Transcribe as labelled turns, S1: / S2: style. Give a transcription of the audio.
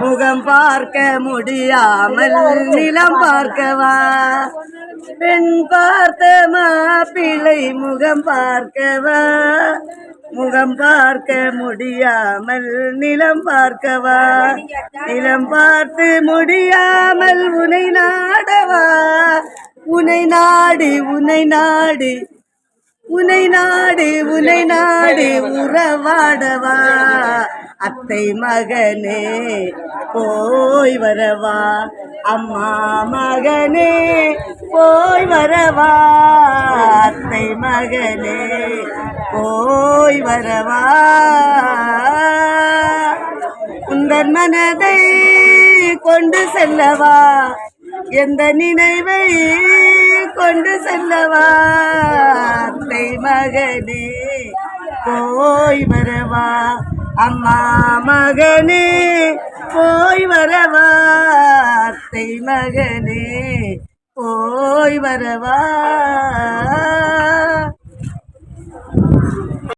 S1: முகம் பார்க்க முடியாமல் நிலம் பார்க்கவா? பெண் பார்த்த மாப்பிள்ளை முகம் பார்க்கவா? முகம் பார்க்க முடியாமல் நிலம் பார்க்கவா? நிலம் பார்த்து முடியாமல் உனை நாடவா? உனை நாடு உனை நாடு உனை நாடு உனை நாடு உறவாடவா? அத்தை மகனே போய் வரவா? அம்மா மகனே போய் வரவா? அத்தை மகனே போய் வரவா? உந்தன் மனதை கொண்டு செல்லவா? எந்த நினைவை கொண்டு செல்லவா? அத்தை மகனே போய் வரவா? அம்மா மகனே போய் வரவார்த்தை மகனே போய் வரவா